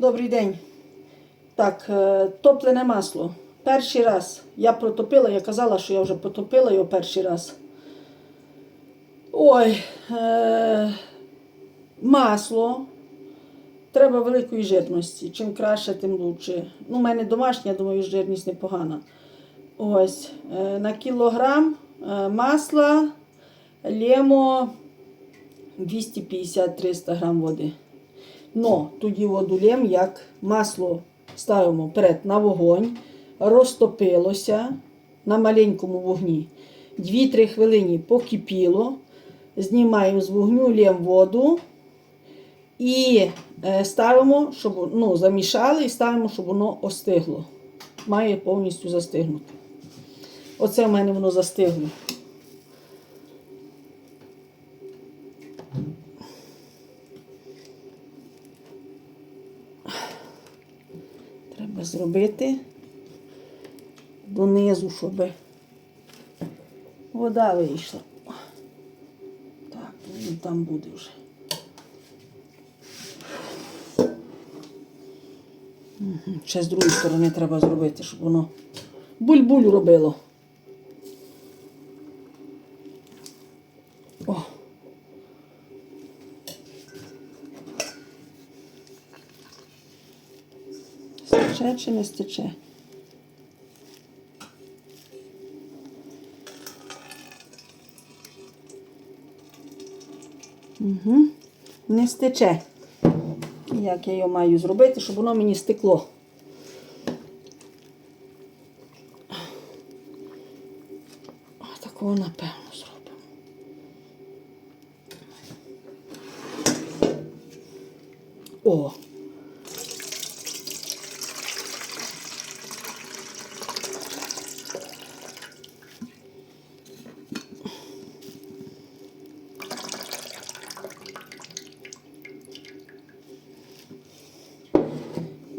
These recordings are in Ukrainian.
Добрий день. Так, е, топлене масло. Перший раз я протопила, я казала, що я вже потопила його перший раз. Ой, е, масло. Треба великої жирності. Чим краще, тим краще. Ну, у мене домашня, думаю, жирність непогана. Ось, е, на кілограм е, масла лємо 250-300 грам води. Но тоді воду лємо, як масло ставимо вперед на вогонь, розтопилося на маленькому вогні. 2-3 хвилини покипіло, знімаємо з вогню, лємо воду і е, ставимо, щоб ну, замішали і ставимо, щоб воно остигло. Має повністю застигнути. Оце в мене воно застигло. Треба зробити донизу, щоб вода вийшла. Так, він там буде вже. Ще з другої сторони треба зробити, щоб воно буль-буль робило. О. Стече чи не стече? Угу. Не стече. Як я його маю зробити, щоб воно мені стекло. Такого напевно зробимо. О!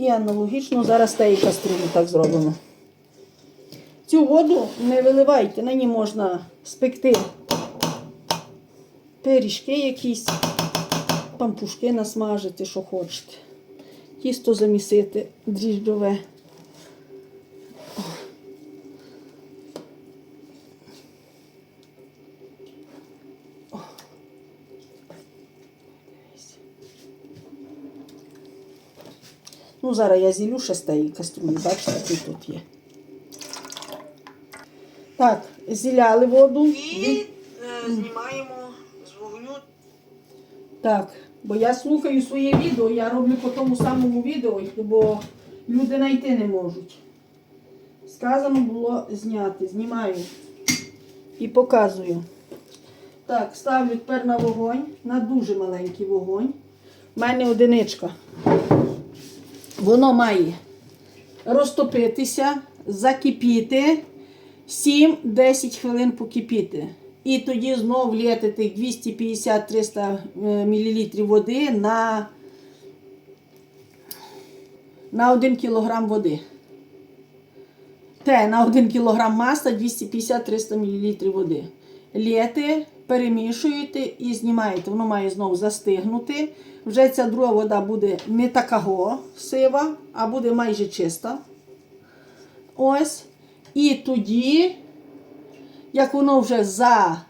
І аналогічно зараз тієї каструлі так зробимо. Цю воду не виливайте, на ній можна спекти пиріжки якісь, пампушки насмажити, що хочете. Тісто замісити дріжджове. Ну, зараз я зілю тієї каструлі, бачите, який тут є. Так, зіляли воду. І е, знімаємо з вогню. Так, бо я слухаю своє відео, я роблю по тому самому відео, бо люди знайти не можуть. Сказано було зняти. Знімаю і показую. Так, ставлю тепер на вогонь, на дуже маленький вогонь. У мене одиничка. Воно має розтопитися, закипіти, 7-10 хвилин покипіти. І тоді знов вліти 250-300 мл води на, на 1 кг води. Те на 1 кг масла 250-300 мл води. Лєте, перемішуєте і знімаєте. Воно має знову застигнути. Вже ця друга вода буде не така сива, а буде майже чиста. Ось. І тоді, як воно вже за,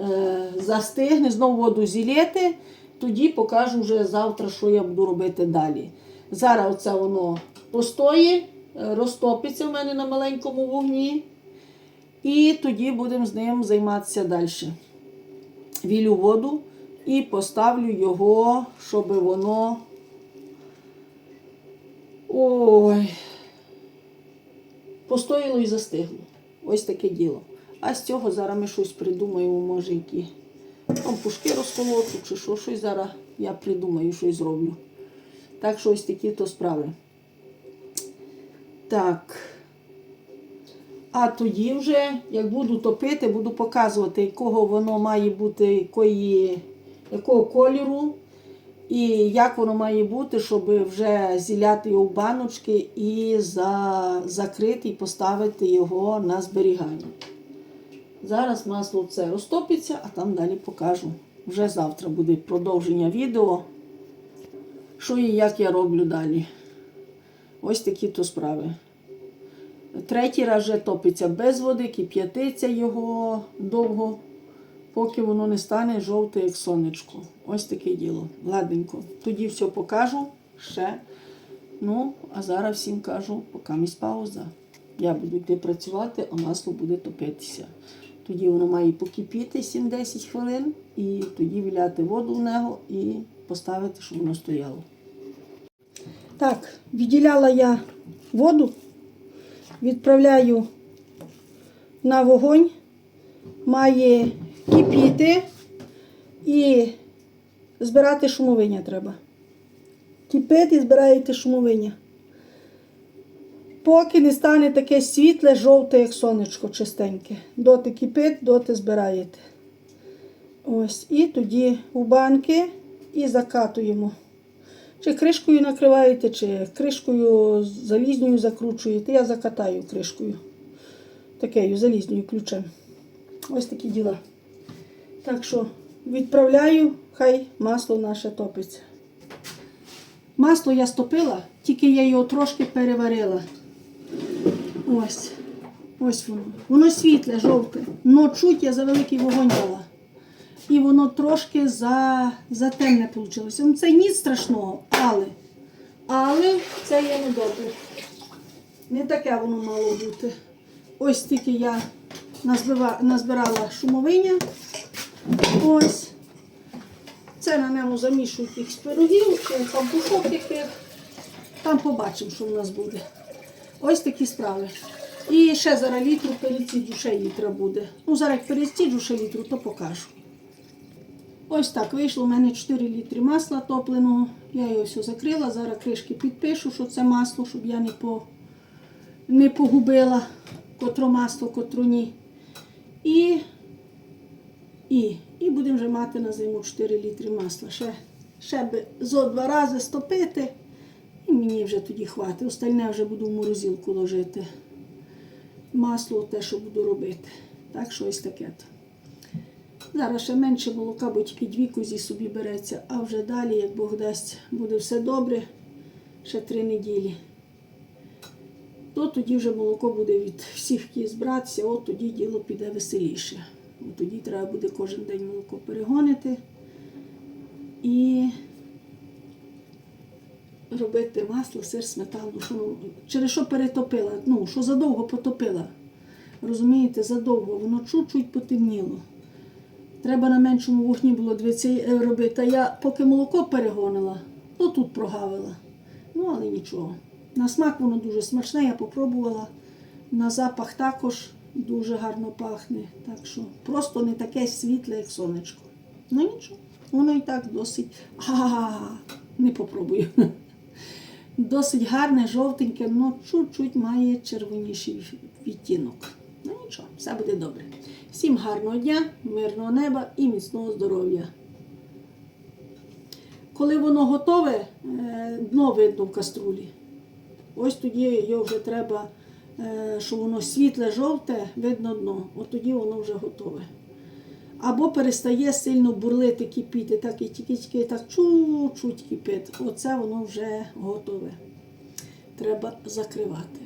е, застигне, знову воду зілєте, тоді покажу вже завтра, що я буду робити далі. Зараз оце воно постоїть, розтопиться в мене на маленькому вогні. І тоді будемо з ним займатися далі. Вілю воду і поставлю його, щоб воно. Ой. Постояло і застигло. Ось таке діло. А з цього зараз ми щось придумаємо, може, які там пушки розколоту, чи що, щось зараз я придумаю, щось зроблю. Так що ось такі то справи. Так. А тоді вже, як буду топити, буду показувати, якого воно має бути, якої, якого кольору і як воно має бути, щоб вже зіляти його в баночки і за, закрити і поставити його на зберігання. Зараз масло це розтопиться, а там далі покажу. Вже завтра буде продовження відео. що і як я роблю далі. Ось такі то справи. Третій раз вже топиться без води, кип'ятиться його довго, поки воно не стане жовте, як сонечко. Ось таке діло. Ладненько. Тоді все покажу ще. Ну, а зараз всім кажу, поки місць пауза. Я буду йти працювати, а масло буде топитися. Тоді воно має покипіти 7-10 хвилин, і тоді віляти воду в нього і поставити, щоб воно стояло. Так, відділяла я воду, відправляю на вогонь, має кипіти і збирати шумовиння треба. Кипить і збираєте шумовиння. Поки не стане таке світле, жовте, як сонечко чистеньке. Доти кипить, доти збираєте. Ось, і тоді у банки і закатуємо. Чи кришкою накриваєте, чи кришкою залізною закручуєте. Я закатаю кришкою. Такею залізною ключем. Ось такі діла. Так що відправляю, хай масло наше топиться. Масло я стопила, тільки я його трошки переварила. Ось. Ось воно. Воно світле, жовте. Но чуть я за великий вогонь дала. І воно трошки за, за темне вийшло. Ну, це ніц страшного, але, але це є недобре. Не таке воно мало бути. Ось тільки я назбирала шумовиня. Ось. Це на ньому замішують їх з пирогів, чи пампушок яких. Там побачимо, що в нас буде. Ось такі справи. І ще зараз літру переціджу, ще літра буде. Ну, зараз як переціджу ще літру, то покажу. Ось так вийшло. У мене 4 літри масла топленого. Я його все закрила. Зараз кришки підпишу, що це масло, щоб я не, по, не погубила котро масло, котро ні. І, і, і будемо вже мати на зиму 4 літри масла. Ще, ще би зо два рази стопити. І мені вже тоді хватить. Остальне вже буду в морозилку ложити. Масло те, що буду робити. Так що ось таке. то. Зараз ще менше молока, бо тільки дві козі собі береться, а вже далі, як Бог дасть, буде все добре, ще три неділі. То тоді вже молоко буде від всіх кіз братися, от тоді діло піде веселіше. От тоді треба буде кожен день молоко перегонити і робити масло, сир, сметану. Що, ну, через що перетопила? Ну, що задовго потопила. Розумієте, задовго, воно чуть-чуть потемніло. Треба на меншому вогні було дивитися е, робити. А я поки молоко перегонила, то тут прогавила. Ну, але нічого. На смак воно дуже смачне, я попробувала. На запах також дуже гарно пахне. Так що просто не таке світле, як сонечко. Ну нічого, воно і так досить. Не попробую. Досить гарне, жовтеньке, але чуть-чуть має червоніший відтінок. Ну нічого, все буде добре. Всім гарного дня, мирного неба і міцного здоров'я. Коли воно готове, е, дно видно в каструлі. Ось тоді його вже треба, е, щоб воно світле, жовте, видно дно. От тоді воно вже готове. Або перестає сильно бурлити, кипіти, так і тільки так чуть-чуть кипить. Оце воно вже готове. Треба закривати.